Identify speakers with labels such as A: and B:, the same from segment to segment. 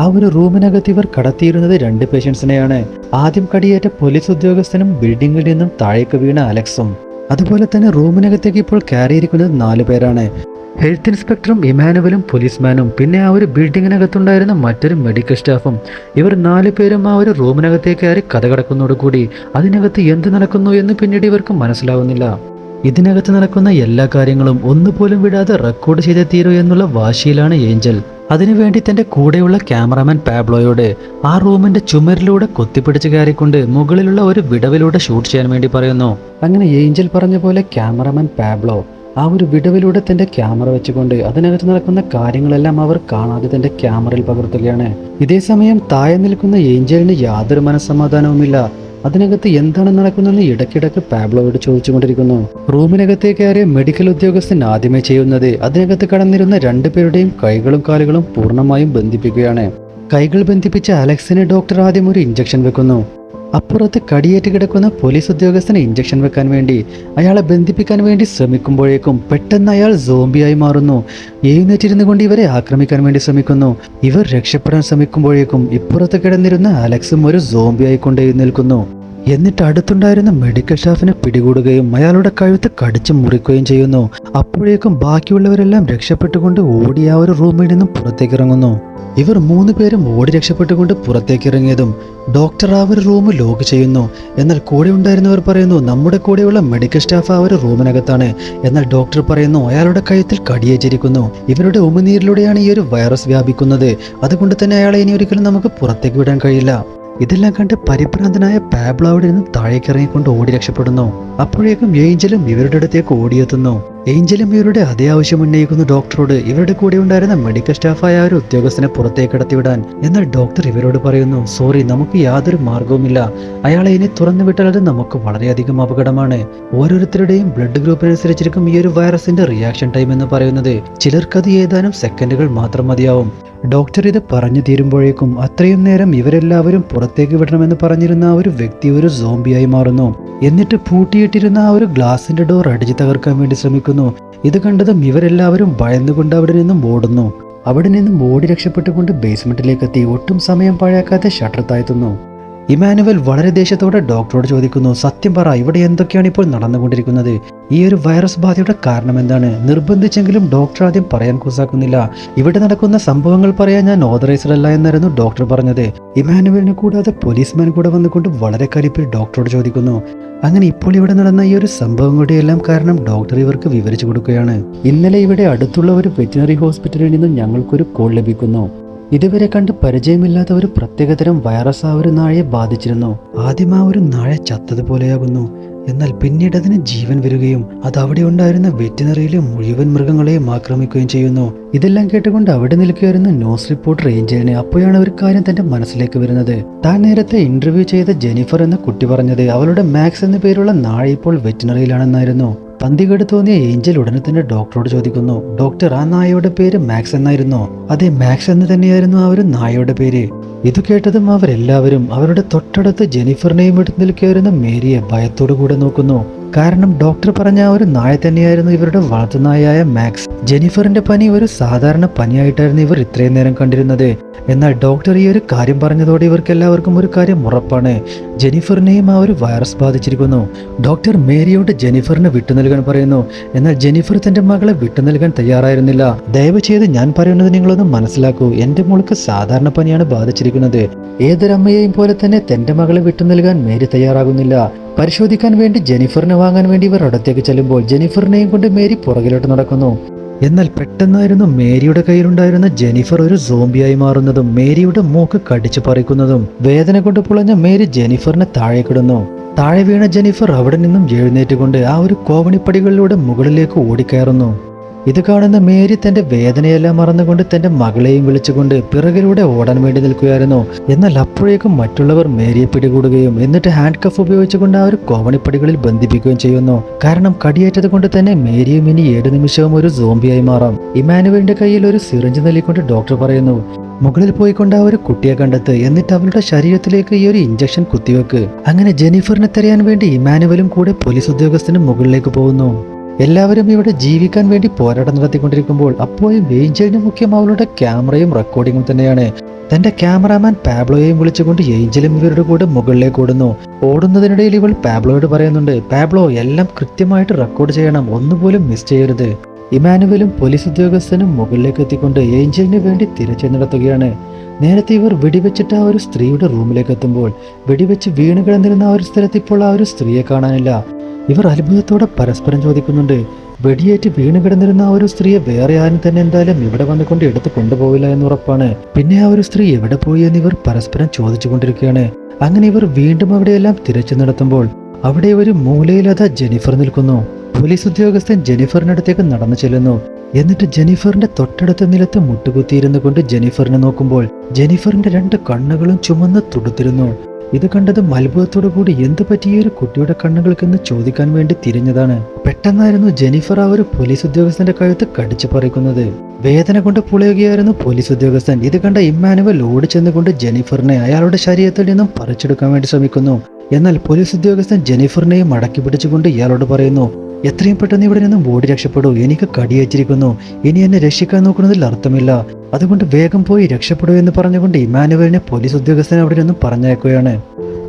A: ആ ഒരു റൂമിനകത്ത് ഇവർ കടത്തിയിരുന്നത് രണ്ട് പേഷ്യൻസിനെയാണ്. ആദ്യം കടിയേറ്റ പോലീസ് ഉദ്യോഗസ്ഥനും ബിൽഡിംഗിൽ നിന്നും താഴേക്ക് വീണ അലക്സും. അതുപോലെ തന്നെ റൂമിനകത്തേക്ക് ഇപ്പോൾ കയറിയിരിക്കുന്നത് നാലു പേരാണ്. ഹെൽത്ത് ഇൻസ്പെക്ടറും ഇമാനുവലും പോലീസ്മാനും. പിന്നെ ആ ഒരു ബിൽഡിങ്ങിനകത്തുണ്ടായിരുന്ന മറ്റൊരു മെഡിക്കൽ സ്റ്റാഫും. ഇവർ നാലു പേരും ആ ഒരു റൂമിനകത്തേക്ക് കയറി കഥ കടക്കുന്നതോടുകൂടി അതിനകത്ത് എന്ത് നടക്കുന്നു എന്ന് പിന്നീട് ഇവർക്ക് മനസ്സിലാവുന്നില്ല. ഇതിനകത്ത് നടക്കുന്ന എല്ലാ കാര്യങ്ങളും ഒന്നുപോലും വിടാതെ റെക്കോർഡ് ചെയ്തേ തീരൂ എന്നുള്ള വാശിയിലാണ് ഏഞ്ചൽ. അതിനുവേണ്ടി തന്റെ കൂടെയുള്ള ക്യാമറാമാൻ പാബ്ലോയോട് ആ റൂമിന്റെ ചുമരിലൂടെ കൊത്തിപ്പിടിച്ച് കയറിക്കൊണ്ട് മുകളിലുള്ള ഒരു വിടവിലൂടെ ഷൂട്ട് ചെയ്യാൻ വേണ്ടി പറയുന്നു. അങ്ങനെ ഏഞ്ചൽ പറഞ്ഞ പോലെ ക്യാമറാമാൻ പാബ്ലോ ആ ഒരു വിടവിലൂടെ തന്റെ ക്യാമറ വെച്ചുകൊണ്ട് അതിനകത്ത് നടക്കുന്ന കാര്യങ്ങളെല്ലാം അവർ കാണാതെ തന്റെ ക്യാമറയിൽ പകർത്തുകയാണ്. ഇതേ സമയം താഴെ നിൽക്കുന്ന ഏഞ്ചലിന് യാതൊരു മനസ്സമാധാനവുമില്ല. അതിനകത്ത് എന്താണ് നടക്കുന്നതെന്ന് ഇടയ്ക്കിടയ്ക്ക് പാബ്ലോയോട് ചോദിച്ചുകൊണ്ടിരിക്കുന്നു. റൂമിനകത്തേക്ക് കയറിയ മെഡിക്കൽ ഉദ്യോഗസ്ഥൻ ആദ്യമേ ചെയ്യുന്നത് അതിനകത്ത് കടന്നിരുന്ന രണ്ടുപേരുടെയും കൈകളും കാലുകളും പൂർണമായും ബന്ധിപ്പിക്കുകയാണ്. കൈകൾ ബന്ധിപ്പിച്ച അലക്സിന് ഡോക്ടർ ആദ്യം ഒരു ഇഞ്ചക്ഷൻ വെക്കുന്നു. അപ്പുറത്ത് കടിയേറ്റ് കിടക്കുന്ന പോലീസ് ഉദ്യോഗസ്ഥന് ഇഞ്ചക്ഷൻ വെക്കാൻ വേണ്ടി അയാളെ ബന്ധിപ്പിക്കാൻ വേണ്ടി ശ്രമിക്കുമ്പോഴേക്കും പെട്ടെന്ന് അയാൾ സോംബിയായി മാറുന്നു. എഴുന്നേറ്റിരുന്നു കൊണ്ട് ഇവരെ ആക്രമിക്കാൻ വേണ്ടി ശ്രമിക്കുന്നു. ഇവർ രക്ഷപ്പെടാൻ ശ്രമിക്കുമ്പോഴേക്കും ഇപ്പുറത്ത് കിടന്നിരുന്ന അലക്സും ഒരു സോംബിയായി കൊണ്ട് എഴുന്നേൽക്കുന്നു എന്നിട്ട് അടുത്തുണ്ടായിരുന്ന മെഡിക്കൽ സ്റ്റാഫിനെ പിടികൂടുകയും അയാളുടെ കഴുത്ത് കടിച്ചു മുറിക്കുകയും ചെയ്യുന്നു. അപ്പോഴേക്കും ബാക്കിയുള്ളവരെല്ലാം രക്ഷപ്പെട്ടുകൊണ്ട് ഓടി ആ ഒരു റൂമിൽ നിന്നും പുറത്തേക്ക് ഇറങ്ങുന്നു ഇവർ മൂന്ന് പേരും ഓടി രക്ഷപ്പെട്ടുകൊണ്ട് പുറത്തേക്ക് ഇറങ്ങിയതും ഡോക്ടർ ആ ഒരു റൂം ലോക്ക് ചെയ്യുന്നു. എന്നാൽ കൂടെ ഉണ്ടായിരുന്നവർ പറയുന്നു നമ്മുടെ കൂടെയുള്ള മെഡിക്കൽ സ്റ്റാഫ് ആ ഒരു റൂമിനകത്താണ് എന്നാൽ ഡോക്ടർ പറയുന്നു അയാളുടെ കഴുത്തിൽ കടിയേറ്റിരിക്കുന്നു. ഇവരുടെ ഉമിനീരിലൂടെയാണ് ഈ ഒരു വൈറസ് വ്യാപിക്കുന്നത്. അതുകൊണ്ട് തന്നെ അയാളെ ഇനി ഒരിക്കലും നമുക്ക് പുറത്തേക്ക് വിടാൻ കഴിയില്ല. ഇതെല്ലാം കണ്ട് പരിഭ്രാന്തനായ പാബ്ലോ അവിടെ നിന്ന് താഴേക്കിറങ്ങിക്കൊണ്ട് ഓടി രക്ഷപ്പെടുന്നു. അപ്പോഴേക്കും ഏഞ്ചലും ഇവരുടെ അടുത്തേക്ക് ഓടിയെത്തുന്നു. ഏഞ്ചലും ഇവരുടെ അതേ ആവശ്യം ഉന്നയിക്കുന്ന ഡോക്ടറോട് ഇവരുടെ കൂടെ ഉണ്ടായിരുന്ന മെഡിക്കൽ സ്റ്റാഫായ ഒരു ഉദ്യോഗസ്ഥനെ പുറത്തേക്ക് കടത്തിവിടാൻ. എന്നാൽ ഡോക്ടർ ഇവരോട് പറയുന്നു സോറി നമുക്ക് യാതൊരു മാർഗവുമില്ല അയാളെ ഇനി തുറന്നു വിട്ടാൽ നമുക്ക് വളരെയധികം അപകടമാണ്. ഓരോരുത്തരുടെയും ബ്ലഡ് ഗ്രൂപ്പിനനുസരിച്ചിരിക്കും ഈ ഒരു വൈറസിന്റെ റിയാക്ഷൻ ടൈം എന്ന് പറയുന്നത്. ചിലർക്കത് ഏതാനും സെക്കൻഡുകൾ മാത്രം മതിയാവും. ഡോക്ടർ ഇത് പറഞ്ഞു തീരുമ്പോഴേക്കും അത്രയും നേരം ഇവരെല്ലാവരും പുറത്തേക്ക് വിടണമെന്ന് പറഞ്ഞിരുന്ന ആ ഒരു വ്യക്തി ഒരു സോംബിയായി മാറുന്നു. എന്നിട്ട് പൂട്ടിയിട്ടിരുന്ന ആ ഒരു ഗ്ലാസിന്റെ ഡോർ അടിച്ചു തകർക്കാൻ വേണ്ടി ശ്രമിക്കുന്നു. ഇത് കണ്ടതും ഇവരെല്ലാവരും ഭയന്നുകൊണ്ട് അവിടെ നിന്നും ഓടുന്നു. അവിടെ നിന്നും ഓടി രക്ഷപ്പെട്ടുകൊണ്ട് ബേസ്മെന്റിലേക്ക് എത്തി. ഒട്ടും സമയം പാഴാക്കാതെ ഷട്ടർ താഴ്ത്തുന്നു. ഇമാനുവൽ വളരെ ദേഷ്യത്തോടെ ഡോക്ടറോട് ചോദിക്കുന്നു സത്യം പറ ഇവിടെ എന്തൊക്കെയാണ് ഇപ്പോൾ നടന്നുകൊണ്ടിരിക്കുന്നത്? ഈ ഒരു വൈറസ് ബാധയുടെ കാരണം എന്താണ്? നിർബന്ധിച്ചെങ്കിലും ഡോക്ടർ ആദ്യം പറയാൻ കൂസാക്കുന്നില്ല. ഇവിടെ നടക്കുന്ന സംഭവങ്ങൾ പറയാൻ ഞാൻ ഓതറൈസ്ഡ് അല്ല എന്നായിരുന്നു ഡോക്ടർ പറഞ്ഞത്. ഇമാനുവലിനെ കൂടാതെ പോലീസ്മാൻ കൂടെ വന്നുകൊണ്ട് വളരെ കലിപ്പിൽ ഡോക്ടറോട് ചോദിക്കുന്നു അങ്ങനെ ഇപ്പോൾ ഇവിടെ നടന്ന ഈ ഒരു സംഭവങ്ങളുടെ എല്ലാം കാരണം ഡോക്ടർ ഇവർക്ക് വിവരിച്ചു കൊടുക്കുകയാണ്. ഇന്നലെ ഇവിടെ അടുത്തുള്ള ഒരു വെറ്റിനറി ഹോസ്പിറ്റലിൽ നിന്നും ഞങ്ങൾക്കൊരു കോൾ ലഭിക്കുന്നു. ഇതുവരെ കണ്ട് പരിചയമില്ലാത്ത ഒരു പ്രത്യേകതരം വൈറസ് ആ ഒരു നാഴയെ ബാധിച്ചിരുന്നു. ആദ്യം ആ ഒരു നാഴ ചത്തതുപോലെയാകുന്നു. എന്നാൽ പിന്നീട് അതിന് ജീവൻ വരികയും അത് അവിടെ ഉണ്ടായിരുന്ന വെറ്റിനറിയിലെ മുഴുവൻ മൃഗങ്ങളെയും ആക്രമിക്കുകയും ചെയ്യുന്നു. ഇതെല്ലാം കേട്ടുകൊണ്ട് അവിടെ നിൽക്കുകയായിരുന്ന ന്യൂസ് റിപ്പോർട്ടർ ഏഞ്ചലിനെ അപ്പോഴാണ് ഒരു കാര്യം തന്റെ മനസ്സിലേക്ക് വരുന്നത്. താൻ നേരത്തെ ഇന്റർവ്യൂ ചെയ്ത ജെനിഫർ എന്ന കുട്ടി പറഞ്ഞത് അവളുടെ മാക്സ് എന്ന പേരുള്ള നാഴ ഇപ്പോൾ വെറ്റിനറിയിലാണെന്നായിരുന്നു. പന്തികേട് തോന്നിയ ഏഞ്ചൽ ഉടനെ തന്നെ ഡോക്ടറോട് ചോദിക്കുന്നു. ഡോക്ടർ ആ നായയുടെ പേര് മാക്സ് എന്നായിരുന്നു. അതെ മാക്സ് എന്ന് തന്നെയായിരുന്നു ആ ഒരു നായയുടെ പേര്. ഇത് കേട്ടതും അവരെല്ലാവരും അവരുടെ തൊട്ടടുത്ത് ജെനിഫറിനെയും എടുത്ത് നിൽക്കുകയായിരുന്ന മേരിയെ ഭയത്തോടു കൂടെ നോക്കുന്നു. കാരണം ഡോക്ടർ പറഞ്ഞ ഒരു നായ തന്നെയായിരുന്നു ഇവരുടെ വളർത്തുനായായ മാക്സ്. ജെനിഫറിന്റെ പനി ഒരു സാധാരണ പനിയായിട്ടായിരുന്നു ഇവർ ഇത്രയും നേരം കണ്ടിരുന്നത്. എന്നാൽ ഡോക്ടർ ഈ ഒരു കാര്യം പറഞ്ഞതോടെ ഇവർക്ക് എല്ലാവർക്കും ഒരു കാര്യം ഉറപ്പാണ്. ജെനിഫറിനെയും ആ ഒരു വൈറസ് ബാധിച്ചിരിക്കുന്നു. ഡോക്ടർ മേരിയോട് ജെനിഫറിന് വിട്ടു നൽകാൻ പറയുന്നു. എന്നാൽ ജെനിഫർ തന്റെ മകളെ വിട്ടു നൽകാൻ തയ്യാറായിരുന്നില്ല. ദയവ് ചെയ്ത് ഞാൻ പറയുന്നത് നിങ്ങളൊന്ന് മനസ്സിലാക്കൂ. എന്റെ മോൾക്ക് സാധാരണ പനിയാണ് ബാധിച്ചിരിക്കുന്നത്. ഏതൊരമ്മയെയും പോലെ തന്നെ തന്റെ മകളെ വിട്ടു നൽകാൻ മേരി തയ്യാറാകുന്നില്ല. പരിശോധിക്കാൻ വേണ്ടി ജെനിഫറിനെ വാങ്ങാൻ വേണ്ടി ഇവർ അടുത്തേക്ക് ചെല്ലുമ്പോൾ ജെനിഫറിനെയും കൊണ്ട് മേരി പുറകിലോട്ട് നടക്കുന്നു. എന്നാൽ പെട്ടെന്നായിരുന്നു മേരിയുടെ കയ്യിലുണ്ടായിരുന്ന ജെനിഫർ ഒരു സോംബിയായി മാറുന്നതും മേരിയുടെ മൂക്ക് കടിച്ചു പറിക്കുന്നതും വേദന കൊണ്ട് പുളഞ്ഞ മേരി ജെനിഫറിനെ താഴേക്കിടുന്നു താഴെ വീണ ജെനിഫർ അവിടെ നിന്നും എഴുന്നേറ്റുകൊണ്ട് ആ ഒരു കോവണിപ്പടികളിലൂടെ മുകളിലേക്ക് ഓടിക്കയറുന്നു. ഇത് കാണുന്ന മേരി തന്റെ വേദനയെല്ലാം മറന്നുകൊണ്ട് തന്റെ മകളെയും വിളിച്ചുകൊണ്ട് പിറകിലൂടെ ഓടാൻ വേണ്ടി നിൽക്കുകയായിരുന്നു. എന്നാൽ അപ്പോഴേക്കും മറ്റുള്ളവർ മേരിയെ പിടികൂടുകയും എന്നിട്ട് ഹാൻഡ് കഫ് ഉപയോഗിച്ചുകൊണ്ട് ആ ഒരു കോമണിപ്പടികളിൽ ബന്ധിപ്പിക്കുകയും ചെയ്യുന്നു. കാരണം കടിയേറ്റത് കൊണ്ട് തന്നെ മേരിയും ഇനി ഏഴ് നിമിഷവും ഒരു സോംബിയായി മാറാം. ഇമാനുവലിന്റെ കയ്യിൽ ഒരു സിറിഞ്ച് നൽകിക്കൊണ്ട് ഡോക്ടർ പറയുന്നു മുകളിൽ പോയിക്കൊണ്ട് ആ ഒരു കുട്ടിയെ കണ്ടെത്ത്. എന്നിട്ട് അവളുടെ ശരീരത്തിലേക്ക് ഈ ഒരു ഇഞ്ചക്ഷൻ കുത്തിവെക്ക്. അങ്ങനെ ജെനിഫറിനെ തെരയാൻ വേണ്ടി ഇമാനുവലും കൂടെ പോലീസ് ഉദ്യോഗസ്ഥനും മുകളിലേക്ക് പോകുന്നു. എല്ലാവരും ഇവിടെ ജീവിക്കാൻ വേണ്ടി പോരാട്ടം നടത്തിക്കൊണ്ടിരിക്കുമ്പോൾ അപ്പോഴും ഏഞ്ചലിന് മുഖ്യം അവളുടെ ക്യാമറയും റെക്കോർഡിങ്ങും തന്നെയാണ്. തന്റെ ക്യാമറാമാൻ പാബ്ലോയെയും വിളിച്ചുകൊണ്ട് ഏഞ്ചലും ഇവരുടെ കൂടെ മുകളിലേക്ക് ഓടുന്നു. ഓടുന്നതിനിടയിൽ ഇവൾ പാബ്ലോയോട് പറയുന്നുണ്ട് പാബ്ലോ എല്ലാം കൃത്യമായിട്ട് റെക്കോർഡ് ചെയ്യണം. ഒന്നുപോലും മിസ് ചെയ്യരുത്. ഇമാനുവലും പോലീസ് ഉദ്യോഗസ്ഥനും മുകളിലേക്ക് എത്തിക്കൊണ്ട് ഏഞ്ചലിന് വേണ്ടി തിരച്ചിൽ നടത്തുകയാണ്. നേരത്തെ ഇവർ വെടിവെച്ചിട്ട് ആ ഒരു സ്ത്രീയുടെ റൂമിലേക്ക് എത്തുമ്പോൾ വെടിവെച്ച് വീണ് കിടന്നിരുന്ന ആ ഒരു സ്ഥലത്ത് ഇപ്പോൾ ആ ഒരു സ്ത്രീയെ കാണാനില്ല. ഇവർ അത്ഭുതത്തോടെ പരസ്പരം ചോദിക്കുന്നുണ്ട് വെടിയേറ്റ് വീണ് കിടന്നിരുന്ന ആ ഒരു സ്ത്രീയെ വേറെ ആരും തന്നെ എന്തായാലും ഇവിടെ വന്നുകൊണ്ട് എടുത്ത് കൊണ്ടുപോകില്ല എന്ന് ഉറപ്പാണ്. പിന്നെ ആ ഒരു സ്ത്രീ എവിടെ പോയി എന്ന് ഇവർ പരസ്പരം ചോദിച്ചുകൊണ്ടിരിക്കുകയാണ്. അങ്ങനെ ഇവർ വീണ്ടും അവിടെയെല്ലാം തിരച്ചു നടത്തുമ്പോൾ അവിടെ ഒരു മൂലയിലത ജെനിഫർ നിൽക്കുന്നു. പോലീസ് ഉദ്യോഗസ്ഥൻ ജെനിഫറിനടുത്തേക്ക് നടന്നു ചെല്ലുന്നു. എന്നിട്ട് ജെനിഫറിന്റെ തൊട്ടടുത്ത നിലത്ത് മുട്ടുകുത്തിയിരുന്നു കൊണ്ട് ജെനിഫറിനെ നോക്കുമ്പോൾ ജെനിഫറിന്റെ രണ്ട് കണ്ണുകളും ചുമന്ന് തുടുത്തിരുന്നു. ഇത് കണ്ടത് മത്ഭുതത്തോടു കൂടി എന്ത് പറ്റിയ ഒരു കുട്ടിയുടെ കണ്ണുകൾക്കെന്ന് ചോദിക്കാൻ വേണ്ടി തിരിഞ്ഞതാണ്. പെട്ടെന്നായിരുന്നു ജെനിഫർ ആ ഒരു പോലീസ് ഉദ്യോഗസ്ഥന്റെ കഴുത്ത് കടിച്ചു പറിക്കുന്നത്. വേദന കൊണ്ട് പുളയുകയായിരുന്നു പോലീസ് ഉദ്യോഗസ്ഥൻ. ഇത് കണ്ട ഇമ്മാനുവൽ ഓടിച്ചെന്നുകൊണ്ട് ജെനിഫറിനെ അയാളുടെ ശരീരത്തിൽ നിന്നും പറിച്ചെടുക്കാൻ വേണ്ടി ശ്രമിക്കുന്നു. എന്നാൽ പോലീസ് ഉദ്യോഗസ്ഥൻ ജെനിഫറിനെയും മടക്കി പിടിച്ചുകൊണ്ട് ഇയാളോട് പറയുന്നു എത്രയും പെട്ടെന്ന് ഇവിടെ നിന്നും ഓടി രക്ഷപ്പെടൂ. എനിക്ക് കടിയേച്ചിരിക്കുന്നു ഇനി എന്നെ രക്ഷിക്കാൻ നോക്കുന്നതിൽ അർത്ഥമില്ല. അതുകൊണ്ട് വേഗം പോയി രക്ഷപ്പെടൂ എന്ന് പറഞ്ഞുകൊണ്ട് ഇമാനുവലിനെ പോലീസ് ഉദ്യോഗസ്ഥൻ അവിടെ നിന്നും പറഞ്ഞയക്കുകയാണ്.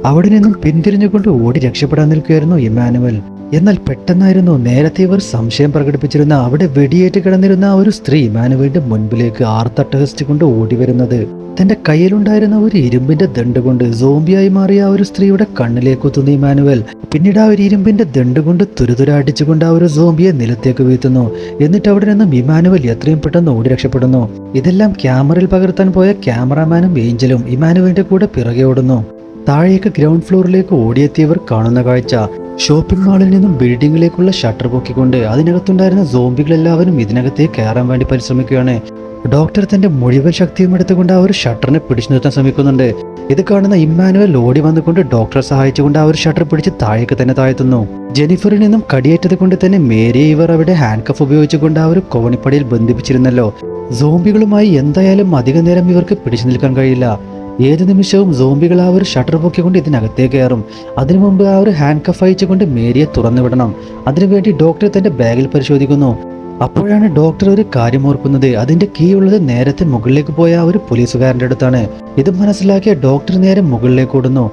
A: അവിടെ നിന്നും പിന്തിരിഞ്ഞുകൊണ്ട് ഓടി രക്ഷപ്പെടാൻ നിൽക്കുകയായിരുന്നു ഇമാനുവൽ എന്നാൽ പെട്ടെന്നായിരുന്നു നേരത്തെ ഇവർ സംശയം പ്രകടിപ്പിച്ചിരുന്ന അവിടെ വെടിയേറ്റ് കിടന്നിരുന്ന ഒരു സ്ത്രീ ഇമാനുവലിന്റെ മുൻപിലേക്ക് ആർത്തട്ടഹസിച്ചുകൊണ്ട് ഓടി വരുന്നത് തന്റെ കയ്യിലുണ്ടായിരുന്ന ഒരു ഇരുമ്പിന്റെ ദണ്ട് കൊണ്ട് സോംബിയായി മാറിയ ആ ഒരു സ്ത്രീയുടെ കണ്ണിലേക്ക് കുത്തുന്ന ഇമാനുവൽ പിന്നീട് ആ ഒരു ഇരുമ്പിന്റെ ദണ്ട് കൊണ്ട് തുരുതുര അടിച്ചുകൊണ്ട് ആ ഒരു സോംബിയെ നിലത്തേക്ക് വീഴ്ത്തുന്നു. എന്നിട്ട് അവിടെ നിന്നും ഇമാനുവൽ എത്രയും പെട്ടെന്ന് ഓടി രക്ഷപ്പെടുന്നു. ഇതെല്ലാം ക്യാമറയിൽ പകർത്താൻ പോയ ക്യാമറാമാനും ഏഞ്ചലും ഇമാനുവലിന്റെ കൂടെ പിറകെ ഓടുന്നു. താഴേക്ക് ഗ്രൗണ്ട് ഫ്ലോറിലേക്ക് ഓടിയെത്തിയവർ കാണുന്ന കാഴ്ച. ഷോപ്പിംഗ് മാളിൽ നിന്നും ബിൽഡിംഗിലേക്കുള്ള ഷട്ടർ പൊക്കിക്കൊണ്ട് അതിനകത്തുണ്ടായിരുന്ന സോംബികളെല്ലാവരും ഇതിനകത്തേക്ക് കയറാൻ വേണ്ടി പരിശ്രമിക്കുകയാണ്. ഡോക്ടർ തന്റെ മുഴുവൻ ശക്തിയും എടുത്തുകൊണ്ട് ആ ഒരു ഷട്ടറിനെ പിടിച്ചു നിർത്താൻ ശ്രമിക്കുന്നുണ്ട്. ഇത് കാണുന്ന ഇമ്മാനുവൽ ഓടി വന്നുകൊണ്ട് ഡോക്ടറെ സഹായിച്ചുകൊണ്ട് ആ ഒരു ഷട്ടർ പിടിച്ച് താഴേക്ക് തന്നെ താഴ്ത്തുന്നു. ജെനിഫറിൽ നിന്നും കടിയേറ്റത് കൊണ്ട് തന്നെ മേരി ഇവർ അവിടെ ഹാൻഡ് കഫ് ഉപയോഗിച്ചുകൊണ്ട് ആ ഒരു കോണിപ്പടിയിൽ ബന്ധിപ്പിച്ചിരുന്നല്ലോ. സോംബികളുമായി എന്തായാലും അധിക നേരം ഇവർക്ക് പിടിച്ചു നിൽക്കാൻ കഴിയില്ല. ഏത് നിമിഷവും സോംബികൾ ആ ഒരു ഷട്ടർ പൊക്കിക്കൊണ്ട് ഇതിനകത്തേക്ക് കയറും. അതിനു മുമ്പ് ആ ഒരു ഹാൻഡ് കഫ് അയച്ചുകൊണ്ട് മേരിയെ തുറന്നുവിടണം അതിനുവേണ്ടി ഡോക്ടർ തന്റെ ബാഗിൽ പരിശോധിക്കുന്നു. അപ്പോഴാണ് ഡോക്ടർ ഒരു കാര്യം ഓർക്കുന്നത്. അതിന്റെ കീ ഉള്ളത് നേരത്തെ മുകളിലേക്ക് പോയ ഒരു പോലീസുകാരന്റെ അടുത്താണ്. ഇത് മനസ്സിലാക്കിയ ഡോക്ടർ നേരെ മുകളിലേക്ക് ഓടുന്നു.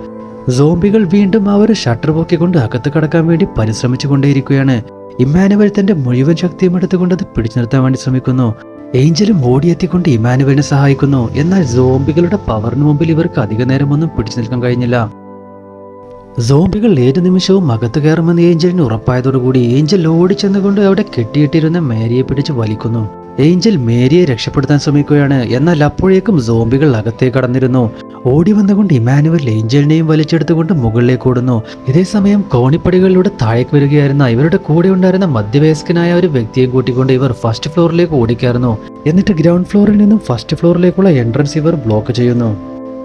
A: സോംബികൾ വീണ്ടും ആ ഒരു ഷട്ടർ പൊക്കിക്കൊണ്ട് അകത്ത് കടക്കാൻ വേണ്ടി പരിശ്രമിച്ചു കൊണ്ടേയിരിക്കുകയാണ്. ഇമ്മാനുവൽ തന്റെ മുഴുവൻ ശക്തിയും എടുത്തുകൊണ്ട് അത് പിടിച്ചു നിർത്താൻ വേണ്ടി ശ്രമിക്കുന്നു. ഏഞ്ചലും ഓടിയെത്തിക്കൊണ്ട് ഇമാനുവലിനെ സഹായിക്കുന്നു. എന്നാൽ സോംബികളുടെ പവറിന് മുമ്പിൽ ഇവർക്ക് അധിക നേരമൊന്നും പിടിച്ചു നിൽക്കാൻ കഴിഞ്ഞില്ല. സോംബികൾ ഏത് നിമിഷവും അകത്ത് കയറുമെന്ന് ഏഞ്ചലിന് ഉറപ്പായതോടുകൂടി ഏഞ്ചൽ ഓടിച്ചെന്നുകൊണ്ട് അവിടെ കെട്ടിയിട്ടിരുന്ന മേരിയെ പിടിച്ച് വലിക്കുന്നു. ഏഞ്ചൽ മേരിയെ രക്ഷപ്പെടുത്താൻ ശ്രമിക്കുകയാണ്. എന്നാൽ അപ്പോഴേക്കും സോംബികൾ അകത്തേക്ക് കടന്നിരുന്നു. ഓടി വന്നുകൊണ്ട് ഇമാനുവൽ ഏഞ്ചലിനെയും വലിച്ചെടുത്തുകൊണ്ട് മുകളിലേക്ക് ഓടുന്നു. ഇതേസമയം കോണിപ്പടികളിലൂടെ താഴേക്ക് വരികയായിരുന്ന ഇവരുടെ കൂടെ ഉണ്ടായിരുന്ന മധ്യവയസ്കനായ ഒരു വ്യക്തിയെ കൂട്ടിക്കൊണ്ട് ഇവർ ഫസ്റ്റ് ഫ്ലോറിലേക്ക് ഓടിക്കായിരുന്നു എന്നിട്ട് ഗ്രൗണ്ട് ഫ്ലോറിൽ നിന്നും ഫസ്റ്റ് ഫ്ലോറിലേക്കുള്ള എൻട്രൻസ് ഇവർ ബ്ലോക്ക് ചെയ്യുന്നു.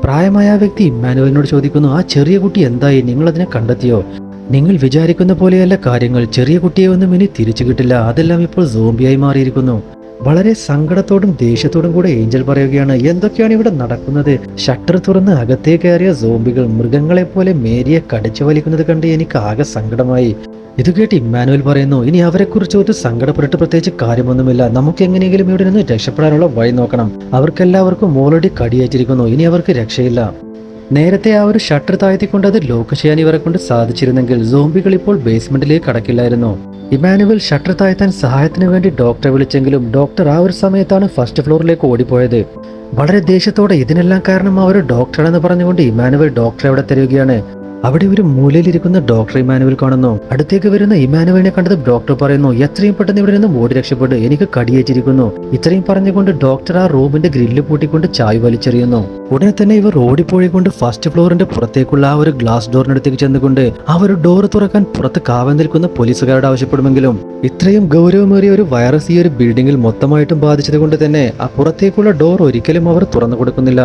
A: പ്രായമായ വ്യക്തി ഇമ്മാനുവലിനോട് ചോദിക്കുന്നു ആ ചെറിയ കുട്ടി എന്തായി? നിങ്ങൾ അതിനെ കണ്ടെത്തിയോ? നിങ്ങൾ വിചാരിക്കുന്ന പോലെയല്ല കാര്യങ്ങൾ. ചെറിയ കുട്ടിയെ ഒന്നും ഇനി തിരിച്ചു കിട്ടില്ല. അതെല്ലാം ഇപ്പോൾ സോംബിയായി മാറിയിരിക്കുന്നു. വളരെ സങ്കടത്തോടും ദേഷ്യത്തോടും കൂടെ ഏഞ്ചൽ പറയുകയാണ് എന്തൊക്കെയാണ് ഇവിടെ നടക്കുന്നത്? ഷട്ടർ തുറന്ന് അകത്തേക്ക് കയറിയ സോംബികൾ മൃഗങ്ങളെ പോലെ മേരിയെ കടിച്ചു വലിക്കുന്നത് കണ്ട് എനിക്ക് ആകെ സങ്കടമായി. ഇത് കേട്ട് ഇമ്മാനുവൽ പറയുന്നു ഇനി അവരെക്കുറിച്ച് ഒരു സങ്കടപ്പെട്ട് പ്രത്യേകിച്ച് കാര്യമൊന്നുമില്ല. നമുക്ക് എങ്ങനെയെങ്കിലും ഇവിടെ നിന്ന് രക്ഷപ്പെടാനുള്ള വഴി നോക്കണം. അവർക്കെല്ലാവർക്കും ഓൾറെഡി കടിയേറ്റിരിക്കുന്നു. ഇനി അവർക്ക് രക്ഷയില്ല. നേരത്തെ ആ ഒരു ഷട്ടർ താഴ്ത്തിക്കൊണ്ട് അത് ലോക്ക് ചെയ്യാൻ ഇവരെ കൊണ്ട് സാധിച്ചിരുന്നെങ്കിൽ സോംബികൾ ഇപ്പോൾ ബേസ്മെന്റിലേക്ക് കടക്കില്ലായിരുന്നു. ഇമാനുവൽ ഷട്ടർ താഴ്ത്താൻ സഹായത്തിന് വേണ്ടി ഡോക്ടറെ വിളിച്ചെങ്കിലും ഡോക്ടർ ആ ഒരു സമയത്താണ് ഫസ്റ്റ് ഫ്ലോറിലേക്ക് ഓടിപ്പോയത്. വളരെ ദേഷ്യത്തോടെ ഇതിനെല്ലാം കാരണം ആ ഒരു ഡോക്ടറാണെന്ന് പറഞ്ഞുകൊണ്ട് ഇമാനുവൽ ഡോക്ടറെ അവിടെ തരികയാണ്? അവിടെ ഒരു മൂലയിലിരിക്കുന്ന ഡോക്ടർ ഇമാനുവൽ കാണുന്നു. അടുത്തേക്ക് വരുന്ന ഇമാനുവലിനെ കണ്ടത് ഡോക്ടർ പറയുന്നു എത്രയും പെട്ടെന്ന് ഇവിടെ നിന്നും ഓടി രക്ഷപ്പെട്ട് എനിക്ക് കടിയേറ്റിരിക്കുന്നു. ഇത്രയും പറഞ്ഞുകൊണ്ട് ഡോക്ടർ ആ റൂമിന്റെ ഗ്രില്ല് പൂട്ടിക്കൊണ്ട് ചായ് വലിച്ചെറിയുന്നു. ഉടനെ തന്നെ ഇവർ ഓടിപ്പോയിക്കൊണ്ട് ഫസ്റ്റ് ഫ്ലോറിന്റെ പുറത്തേക്കുള്ള ആ ഒരു ഗ്ലാസ് ഡോറിനടുത്തേക്ക് ചെന്നുകൊണ്ട് ആ ഒരു ഡോർ തുറക്കാൻ പുറത്ത് കാവൽ നിൽക്കുന്ന പോലീസുകാരോട് ആവശ്യപ്പെടുമെങ്കിലും ഇത്രയും ഗൗരവമേറിയ ഒരു വൈറസ് ഈ ഒരു ബിൽഡിംഗിൽ മൊത്തമായിട്ടും ബാധിച്ചത് കൊണ്ട് തന്നെ ആ പുറത്തേക്കുള്ള ഡോർ ഒരിക്കലും അവർ തുറന്നു കൊടുക്കുന്നില്ല.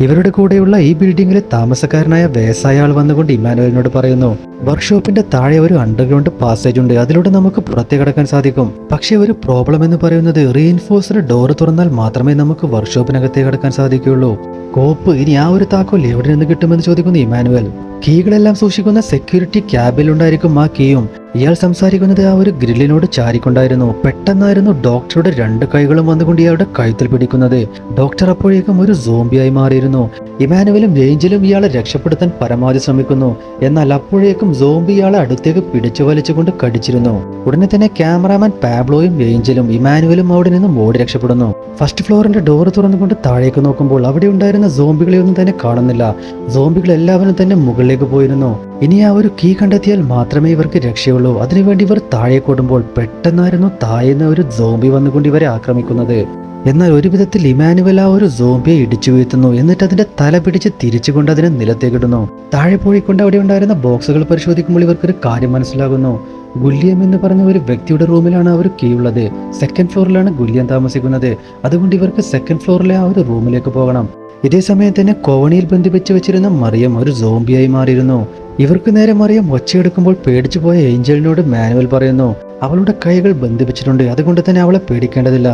A: ഇവരുടെ കൂടെയുള്ള ഈ ബിൽഡിംഗിലെ താമസക്കാരനായ വേസായ ആൾ വന്നുകൊണ്ട് ഇമാനുവലിനോട് പറയുന്നു വർക്ക്ഷോപ്പിന്റെ താഴെ ഒരു അണ്ടർഗ്രൗണ്ട് പാസേജ് ഉണ്ട്. അതിലൂടെ നമുക്ക് പുറത്തേക്ക് കടക്കാൻ സാധിക്കും. പക്ഷേ ഒരു പ്രോബ്ലം എന്ന് പറയുന്നത് റീഇൻഫോഴ്സ്ഡ് ഡോർ തുറന്നാൽ മാത്രമേ നമുക്ക് വർക്ക്ഷോപ്പിനകത്തേക്ക് കടക്കാൻ സാധിക്കുകയുള്ളൂ. കോപ്പ് ഇനി ആ ഒരു താക്കോൽ എവിടെ നിന്ന് കിട്ടുമെന്ന് ചോദിക്കുന്നു ഇമാനുവൽ കീകളെല്ലാം സൂക്ഷിക്കുന്ന സെക്യൂരിറ്റി ക്യാബിലുണ്ടായിരിക്കും ആ കീയും. ഇയാൾ സംസാരിക്കുന്നത് ആ ഒരു ഗ്രില്ലിനോട് ചാരിക്കൊണ്ടായിരുന്നു. പെട്ടെന്നായിരുന്നു ഡോക്ടറുടെ രണ്ട് കൈകളും വന്നുകൊണ്ട് ഇയാളുടെ കഴുത്തിൽ പിടിക്കുന്നത്. ഡോക്ടർ അപ്പോഴേക്കും ഒരു സോംബിയായി മാറിയിരുന്നു. ഇമാനുവലും ഏഞ്ചലും ഇയാളെ രക്ഷപ്പെടുത്താൻ പരമാവധി ശ്രമിക്കുന്നു. എന്നാൽ അപ്പോഴേക്കും സോംബി ഇയാളെ അടുത്തേക്ക് പിടിച്ചു വലിച്ചുകൊണ്ട് കടിച്ചിരുന്നു. ഉടനെ തന്നെ ക്യാമറാമാൻ പാബ്ലോയും ഏഞ്ചലും ഇമാനുവലും അവിടെ നിന്നും ഓടി രക്ഷപ്പെടുന്നു. ഫസ്റ്റ് ഫ്ലോറിന്റെ ഡോർ തുറന്നുകൊണ്ട് താഴേക്ക് നോക്കുമ്പോൾ അവിടെ ഉണ്ടായിരുന്ന സോംബികളെ ഒന്നും തന്നെ കാണുന്നില്ല. സോംബികൾ എല്ലാവരും തന്നെ മുകളിലേക്ക് പോയിരുന്നു. ഇനി ആ ഒരു കീ കണ്ടെത്തിയാൽ മാത്രമേ ഇവർക്ക് രക്ഷയുള്ളൂ. അതിനുവേണ്ടി ഇവർ താഴെ കൂടുമ്പോൾ പെട്ടെന്നായിരുന്നു താഴെന്ന് ഒരു സോംബി വന്നുകൊണ്ട് ഇവരെ ആക്രമിക്കുന്നത്. എന്നാൽ ഒരു വിധത്തിൽ ഇമാനുവൽ ആ ഒരു സോംബിയെ ഇടിച്ചു വീഴ്ത്തുന്നു. എന്നിട്ട് അതിന്റെ തല പിടിച്ച് തിരിച്ചുകൊണ്ട് അതിനെ നിലത്തേക്കിടുന്നു താഴെ പോയിക്കൊണ്ട് അവിടെ ഉണ്ടായിരുന്ന ബോക്സുകൾ പരിശോധിക്കുമ്പോൾ ഇവർക്ക് ഒരു കാര്യം മനസ്സിലാകുന്നു. ഗുല്യം എന്ന് പറഞ്ഞ ഒരു വ്യക്തിയുടെ റൂമിലാണ് ആ ഒരു കീ ഉള്ളത്. സെക്കൻഡ് ഫ്ലോറിലാണ് ഗുല്യം താമസിക്കുന്നത്. അതുകൊണ്ട് ഇവർക്ക് സെക്കൻഡ് ഫ്ലോറിലെ ആ ഒരു റൂമിലേക്ക് പോകണം. ഇതേ സമയം തന്നെ കോവണിയിൽ ബന്ധിപ്പിച്ച് വെച്ചിരുന്ന മറിയം ഒരു സോംബിയായി മാറിയിരുന്നു. ഇവർക്ക് നേരെ മറിയം ഒച്ചയെടുക്കുമ്പോൾ പേടിച്ചു പോയ ഏഞ്ചലിനോട് മാനുവൽ പറയുന്നു അവളുടെ കൈകൾ ബന്ധിപ്പിച്ചിട്ടുണ്ട് അതുകൊണ്ട് തന്നെ അവളെ പേടിക്കേണ്ടതില്ല.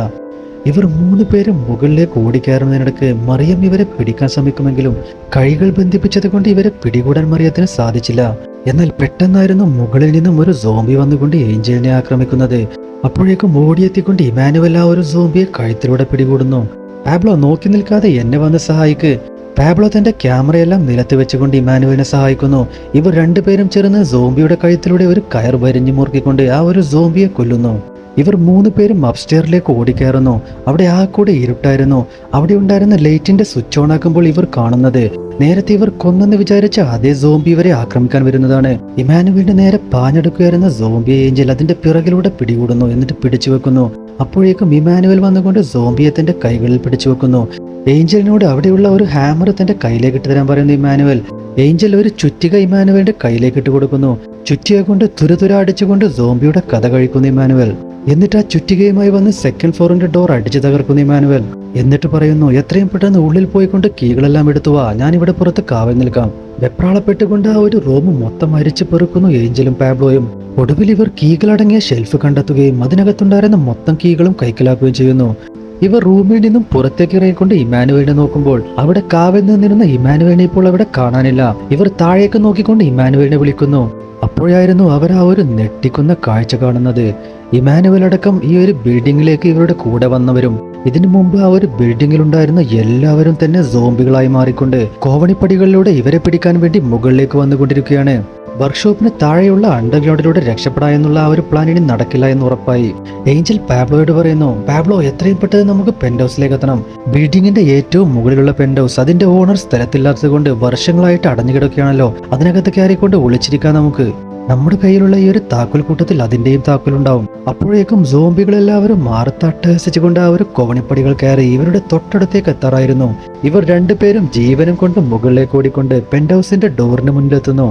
A: ഇവർ മൂന്ന് പേരും മുകളിലേക്ക് ഓടിക്കയറുന്നതിനിടക്ക് മറിയം ഇവരെ പിടിക്കാൻ ശ്രമിക്കുമെങ്കിലും കൈകൾ ബന്ധിപ്പിച്ചത് കൊണ്ട് ഇവരെ പിടികൂടാൻ മറിയത്തിന് സാധിച്ചില്ല. എന്നാൽ പെട്ടെന്നായിരുന്നു മുകളിൽ നിന്നും ഒരു സോംബി വന്നുകൊണ്ട് ഏഞ്ചലിനെ ആക്രമിക്കുന്നത്. അപ്പോഴേക്കും ഓടിയെത്തിക്കൊണ്ട് ഇമാനുവൽ ആ ഒരു സോംബിയെ കഴുത്തിലൂടെ പിടികൂടുന്നു. പാബ്ലോ നോക്കി നിൽക്കാതെ എന്നെ വന്ന് സഹായിക്ക്. പാബ്ലോ തന്റെ ക്യാമറയെല്ലാം നിലത്ത് വെച്ചുകൊണ്ട് ഇമാനുവലിനെ സഹായിക്കുന്നു. ഇവർ രണ്ടുപേരും ചേർന്ന് സോംബിയുടെ കഴുത്തിലൂടെ ഒരു കയർ വരിഞ്ഞു മുറുക്കിക്കൊണ്ട് ആ ഒരു സോംബിയെ കൊല്ലുന്നു. ഇവർ മൂന്ന് പേരും അപ്സ്റ്റെയറിലേക്ക് ഓടിക്കയറുന്നു. അവിടെ ആ കൂടെ ഇരുട്ടായിരുന്നു. അവിടെ ഉണ്ടായിരുന്ന ലൈറ്റിന്റെ സ്വിച്ച് ഓൺ ആക്കുമ്പോൾ ഇവർ കാണുന്നത്. നേരത്തെ ഇവർ കൊന്നെന്ന് വിചാരിച്ച അതേ സോംബി ഇവരെ ആക്രമിക്കാൻ വരുന്നതാണ്. ഇമാനുവിന്റെ നേരെ പാഞ്ഞെടുക്കുകയായിരുന്ന സോംബി ഏഞ്ചൽ അതിന്റെ പിറകിലൂടെ പിടികൂടുന്നു. എന്നിട്ട് പിടിച്ചു വെക്കുന്നു അപ്പോഴേക്കും ഇമാനുവൽ വന്നുകൊണ്ട് സോംബിയെ തന്റെ കൈകളിൽ പിടിച്ചു വെക്കുന്നു. ഏഞ്ചലിനോട് അവിടെയുള്ള ഒരു ഹാമർ തന്റെ കയ്യിലേക്ക് ഇട്ട് തരാൻ പറയുന്നു ഇമാനുവൽ ഏഞ്ചൽ ഒരു ചുറ്റിക ഇമാനുവലിന്റെ കയ്യിലേക്ക് ഇട്ട് കൊടുക്കുന്നു ചുറ്റിയെ കൊണ്ട് തുരതുര അടിച്ചുകൊണ്ട് സോംബിയുടെ കഥ കഴിക്കുന്നു ഇമാനുവൽ എന്നിട്ട് ആ ചുറ്റികയുമായി വന്ന് സെക്കൻഡ് ഫ്ലോറിന്റെ ഡോർ അടിച്ചു തകർക്കുന്നു ഇമാനുവൽ എന്നിട്ട് പറയുന്നു എത്രയും പെട്ടെന്ന് ഉള്ളിൽ പോയിക്കൊണ്ട് കീകളെല്ലാം എടുത്തു വാ. ഞാൻ ഇവിടെ പുറത്ത് കാവൽ നിൽക്കാം. വെപ്രാളപ്പെട്ടുകൊണ്ട് ആ ഒരു റൂം മൊത്തം അരിച്ചു പെറുക്കുന്നു ഏഞ്ചലും പാബ്ലോയും. ഒടുവിൽ ഇവർ കീകളടങ്ങിയ ഷെൽഫ് കണ്ടെത്തുകയും അതിനകത്തുണ്ടായിരുന്ന മൊത്തം കീകളും കൈക്കലാക്കുകയും ചെയ്യുന്നു. ഇവർ റൂമിൽ നിന്നും പുറത്തേക്ക് ഇറങ്ങിക്കൊണ്ട് ഇമാനുവലിനെ നോക്കുമ്പോൾ അവിടെ കാവൽ നിന്നിരുന്ന ഇമാനുവലിനെ ഇപ്പോൾ അവിടെ കാണാനില്ല. ഇവർ താഴേക്ക് നോക്കിക്കൊണ്ട് ഇമാനുവലിനെ വിളിക്കുന്നു. അപ്പോഴായിരുന്നു അവർ ആ ഒരു ഞെട്ടിക്കുന്ന കാഴ്ച കാണുന്നത്. ഇമാനുവൽ അടക്കം ഈ ഒരു ബിൽഡിങ്ങിലേക്ക് ഇവരുടെ കൂടെ വന്നവരും ഇതിനു മുമ്പ് ആ ഒരു ബിൽഡിങ്ങിലുണ്ടായിരുന്ന എല്ലാവരും തന്നെ സോംബികളായി മാറിക്കൊണ്ട് കോവണിപ്പടികളിലൂടെ ഇവരെ പിടിക്കാൻ വേണ്ടി മുകളിലേക്ക് വന്നുകൊണ്ടിരിക്കുകയാണ്. വർക്ക്ഷോപ്പിന് താഴെയുള്ള അണ്ടർഗ്രൗണ്ടിലൂടെ രക്ഷപ്പെടാ എന്നുള്ള ആ ഒരു പ്ലാൻ ഇനി നടക്കില്ല എന്ന് ഉറപ്പായി. ഏഞ്ചൽ പാബ്ലോയോട് പറയുന്നു പാബ്ലോ എത്രയും പെട്ടെന്ന് നമുക്ക് പെന്റ് ഹൗസിലേക്ക് എത്തണം. ബിൽഡിങ്ങിന്റെ ഏറ്റവും മുകളിലുള്ള പെന്റ് ഹൗസ് അതിന്റെ ഓണർ സ്ഥലത്തില്ലാത്തത് കൊണ്ട് വർഷങ്ങളായിട്ട് അടഞ്ഞു കിടക്കുകയാണല്ലോ അതിനകത്ത് കയറിക്കൊണ്ട് ഒളിച്ചിരിക്കാം നമുക്ക്. നമ്മുടെ കയ്യിലുള്ള ഈ ഒരു താക്കോൽ കൂട്ടത്തിൽ അതിന്റെയും താക്കോലുണ്ടാവും. അപ്പോഴേക്കും സോംബികളെല്ലാവരും മാറത്തട്ടഹസിച്ചുകൊണ്ട് ആ ഒരു കോവണിപ്പടികൾ കയറി ഇവരുടെ തൊട്ടടുത്തേക്ക് എത്താറായിരുന്നു. ഇവർ രണ്ടുപേരും ജീവനും കൊണ്ട് മുകളിലേക്ക് ഓടിക്കൊണ്ട് പെന്റ് ഹൗസിന്റെ ഡോറിന് മുന്നിലെത്തുന്നു.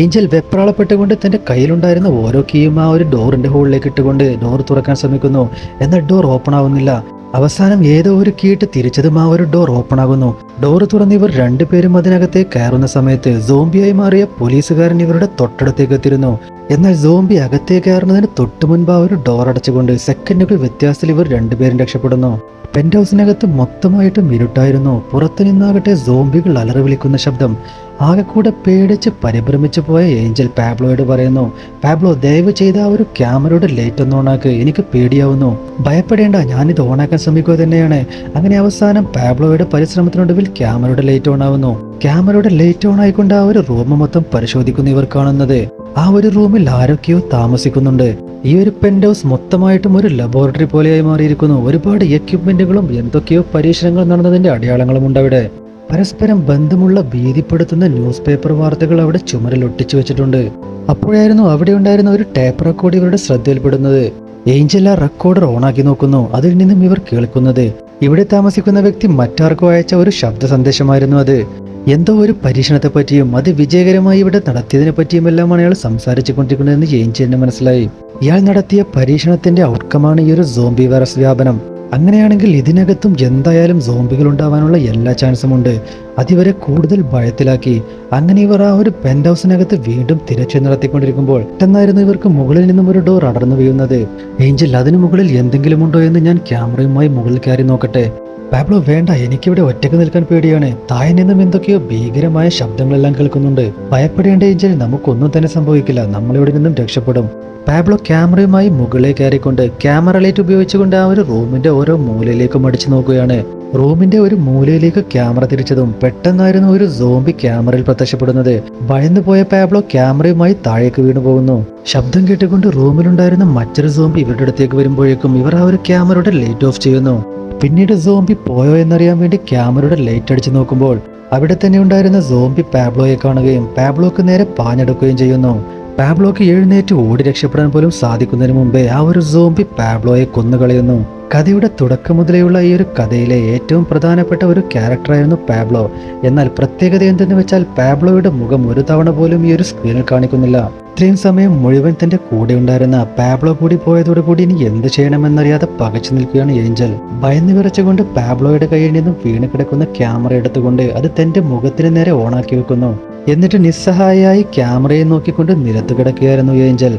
A: ഏഞ്ചൽ വെപ്രാളപ്പെട്ടുകൊണ്ട് തന്റെ കയ്യിലുണ്ടായിരുന്ന ഓരോ കീയും ആ ഒരു ഡോറിന്റെ ഹോളിലേക്ക് ഇട്ടുകൊണ്ട് ഡോർ തുറക്കാൻ ശ്രമിക്കുന്നു. എന്നാൽ ഡോർ ഓപ്പൺ ആവുന്നില്ല. അവസാനം ഏതോ ഒരു കീട്ട് തിരിച്ചതും ആ ഒരു ഡോർ ഓപ്പൺ ആകുന്നു. ഡോർ തുറന്ന് ഇവർ രണ്ടുപേരും അതിനകത്തെ കയറുന്ന സമയത്ത് സോംബിയായി മാറിയ പോലീസുകാരൻ ഇവരുടെ തൊട്ടടുത്തേക്ക് എത്തിയിരുന്നു. എന്നാൽ സോംബി അകത്തേക്ക് കയറുന്നതിന് തൊട്ടു മുൻപ് ആ ഒരു ഡോർ അടച്ചുകൊണ്ട് സെക്കൻഡുകൾ വ്യത്യാസത്തിൽ ഇവർ രണ്ടുപേരും രക്ഷപ്പെടുന്നു. പെന്റ് ഹൗസിനകത്ത് മൊത്തമായിട്ടും ഇരുട്ടായിരുന്നു. പുറത്തു നിന്നാകട്ടെ സോംബികൾ അലറി വിളിക്കുന്ന ശബ്ദം. ആകെ കൂടെ പേടിച്ച് പരിഭ്രമിച്ചു പോയ ഏഞ്ചൽ പാബ്ലോയോട് പറയുന്നു പാബ്ലോ ദയവ് ചെയ്ത ആ ഒരു ക്യാമറയുടെ ലൈറ്റ് ഒന്ന് ഓണാക്ക് എനിക്ക് പേടിയാവുന്നു. ഭയപ്പെടേണ്ട ഞാനിത് ഓണാക്കാൻ ശ്രമിക്കുക തന്നെയാണ്. അങ്ങനെ അവസാനം പാബ്ലോയുടെ പരിശ്രമത്തിനൊടുവിൽ ക്യാമറയുടെ ലൈറ്റ് ഓണാവുന്നു ക്യാമറയുടെ ലൈറ്റ് ഓൺ ആയിക്കൊണ്ട് ആ ഒരു റൂം മൊത്തം പരിശോധിക്കുന്നു ഇവർ കാണുന്നത്. ആ ഒരു റൂമിൽ ആരൊക്കെയോ താമസിക്കുന്നുണ്ട്. ഈ ഒരു പെന്റ് ഹൗസ് മൊത്തമായിട്ടും ഒരു ലബോറട്ടറി പോലെയായി മാറിയിരിക്കുന്നു. ഒരുപാട് എക്യുപ്മെന്റുകളും എന്തൊക്കെയോ പരീക്ഷണങ്ങൾ നടന്നതിന്റെ അടയാളങ്ങളും ഉണ്ട് അവിടെ. പരസ്പരം ബന്ധമുള്ള ഭീതിപ്പെടുത്തുന്ന ന്യൂസ് പേപ്പർ വാർത്തകൾ അവിടെ ചുമരിൽ ഒട്ടിച്ചു വെച്ചിട്ടുണ്ട്. അപ്പോഴായിരുന്നു അവിടെ ഉണ്ടായിരുന്ന ഒരു ടേപ്പ് റെക്കോർഡ് ഇവരുടെ ശ്രദ്ധയിൽപ്പെടുന്നത്. ഏഞ്ചൽ ആ റെക്കോർഡർ ഓണാക്കി നോക്കുന്നു. അതിൽ നിന്നും ഇവർ കേൾക്കുന്നത്. ഇവിടെ താമസിക്കുന്ന വ്യക്തി മറ്റാർക്കും അയച്ച ഒരു ശബ്ദ സന്ദേശമായിരുന്നു അത്. എന്തോ ഒരു പരീക്ഷണത്തെ പറ്റിയും അത് വിജയകരമായി ഇവിടെ നടത്തിയതിനെ പറ്റിയുമെല്ലാമാണ് അയാൾ സംസാരിച്ചു കൊണ്ടിരിക്കുന്നതെന്ന് ഏഞ്ചലിന് മനസ്സിലായി. ഇയാൾ നടത്തിയ പരീക്ഷണത്തിന്റെ ഔട്ട്കമാണ് ഈ ഒരു സോംബി വൈറസ് വ്യാപനം. അങ്ങനെയാണെങ്കിൽ ഇതിനകത്തും എന്തായാലും സോംബികൾ ഉണ്ടാവാനുള്ള എല്ലാ ചാൻസും ഉണ്ട്. അതിവരെ കൂടുതൽ ഭയത്തിലാക്കി. അങ്ങനെ ഇവർ ആ ഒരു പെന്റ് ഹൗസിനകത്ത് വീണ്ടും തിരച്ചിൽ നടത്തിക്കൊണ്ടിരിക്കുമ്പോൾ പെട്ടെന്നായിരുന്നു ഇവർക്ക് മുകളിൽ നിന്നും ഒരു ഡോർ അടർന്നു വീഴുന്നത്. ഏഞ്ചൽ അതിനു മുകളിൽ എന്തെങ്കിലും ഉണ്ടോ എന്ന് ഞാൻ ക്യാമറയുമായി മുകളിൽ കയറി നോക്കട്ടെ. പാബ്ലോ വേണ്ട. എനിക്കിവിടെ ഒറ്റയ്ക്ക് നിൽക്കാൻ പേടിയാണ്. താഴെ നിന്നും എന്തൊക്കെയോ ഭീകരമായ ശബ്ദങ്ങളെല്ലാം കേൾക്കുന്നുണ്ട്. ഭയപ്പെടേണ്ട ഏഞ്ചൽ നമുക്കൊന്നും തന്നെ സംഭവിക്കില്ല. നമ്മളിവിടെ നിന്നും രക്ഷപ്പെടും. പാബ്ലോ ക്യാമറയുമായി മുകളിൽ കയറിക്കൊണ്ട് ക്യാമറ ലൈറ്റ് ഉപയോഗിച്ചുകൊണ്ട് ആ ഒരു റൂമിന്റെ ഓരോ മൂലയിലേക്കും അടിച്ചു നോക്കുകയാണ്. റൂമിന്റെ ഒരു മൂലയിലേക്ക് ക്യാമറ തിരിച്ചതും പെട്ടെന്നായിരുന്നു ഒരു സോംബി ക്യാമറയിൽ പ്രത്യക്ഷപ്പെടുന്നത്. ഭയന്നു പോയ പാബ്ലോ ക്യാമറയുമായി താഴേക്ക് വീണു പോകുന്നു. ശബ്ദം കേട്ടുകൊണ്ട് റൂമിലുണ്ടായിരുന്ന മറ്റൊരു സോംബി ഇവരുടെ അടുത്തേക്ക് വരുമ്പോഴേക്കും ഇവർ ആ ഒരു ക്യാമറയുടെ ലൈറ്റ് ഓഫ് ചെയ്യുന്നു. പിന്നീട് സോംബി പോയോ എന്നറിയാൻ വേണ്ടി ക്യാമറയുടെ ലൈറ്റ് അടിച്ചു നോക്കുമ്പോൾ അവിടെ തന്നെ ഉണ്ടായിരുന്ന സോംബി പാബ്ലോയെ കാണുകയും പാബ്ലോക്ക് നേരെ പാഞ്ഞെടുക്കുകയും ചെയ്യുന്നു. പാബ്ലോക്ക് എഴുന്നേറ്റ് ഓടി രക്ഷപ്പെടാൻ പോലും സാധിക്കുന്നതിന് മുമ്പേ ആ ഒരു സോംബി പാബ്ലോയെ കൊന്നുകളയുന്നു. കഥയുടെ തുടക്കം മുതലേയുള്ള ഈ ഒരു കഥയിലെ ഏറ്റവും പ്രധാനപ്പെട്ട ഒരു ക്യാരക്ടറായിരുന്നു പാബ്ലോ. എന്നാൽ പ്രത്യേകത എന്തെന്ന് വെച്ചാൽ പാബ്ലോയുടെ മുഖം ഒരു തവണ പോലും ഈ ഒരു സ്ക്രീനിൽ കാണിക്കുന്നില്ല. ഇത്രയും സമയം മുഴുവൻ തന്റെ കൂടെ ഉണ്ടായിരുന്ന പാബ്ലോ കൂടി പോയതോടുകൂടി ഇനി എന്ത് ചെയ്യണമെന്നറിയാതെ പകച്ചു നിൽക്കുകയാണ് ഏഞ്ചൽ. ഭയന്ന് വിറച്ചുകൊണ്ട് പാബ്ലോയുടെ കയ്യിൽ നിന്നും വീണ് കിടക്കുന്ന ക്യാമറ എടുത്തുകൊണ്ട് അത് തന്റെ മുഖത്തിന് നേരെ ഓണാക്കി വെക്കുന്നു. എന്നിട്ട് നിസ്സഹായയായി ക്യാമറയെ നോക്കിക്കൊണ്ട് നിരത്തു കിടക്കുകയായിരുന്നു ഏഞ്ചൽ.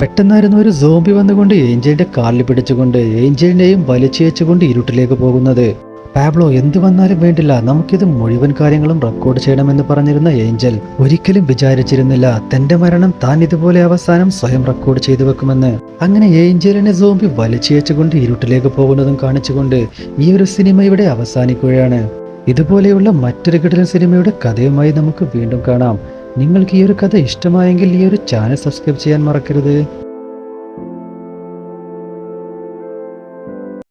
A: പെട്ടെന്നായിരുന്നു ഒരു സോംബി വന്നുകൊണ്ട് ഏഞ്ചലിന്റെ കാലിൽ പിടിച്ചുകൊണ്ട് ഏഞ്ചലിനെയും വലിച്ചേച്ചുകൊണ്ട് ഇരുട്ടിലേക്ക് പോകുന്നത്. പാബ്ലോ എന്ത് വന്നാലും വേണ്ടില്ല നമുക്കിത് മുഴുവൻ കാര്യങ്ങളും റെക്കോർഡ് ചെയ്യണമെന്ന് പറഞ്ഞിരുന്ന ഏഞ്ചൽ ഒരിക്കലും വിചാരിച്ചിരുന്നില്ല തന്റെ മരണം താൻ ഇതുപോലെ അവസാനം സ്വയം റെക്കോർഡ് ചെയ്തു വെക്കുമെന്ന്. അങ്ങനെ ഏഞ്ചലിനെ സോംബി വലിച്ചേച്ചുകൊണ്ട് ഇരുട്ടിലേക്ക് പോകുന്നതും കാണിച്ചുകൊണ്ട് ഈ ഒരു സിനിമ ഇവിടെ അവസാനിക്കുകയാണ്. ഇതുപോലെയുള്ള മറ്റൊരു കിടലൻ സിനിമയുടെ കഥയുമായി നമുക്ക് വീണ്ടും കാണാം. നിങ്ങൾക്ക് ഈ ഒരു കഥ ഇഷ്ടമായെങ്കിൽ ഈ ഒരു ചാനൽ സബ്സ്ക്രൈബ് ചെയ്യാൻ മറക്കരുത്.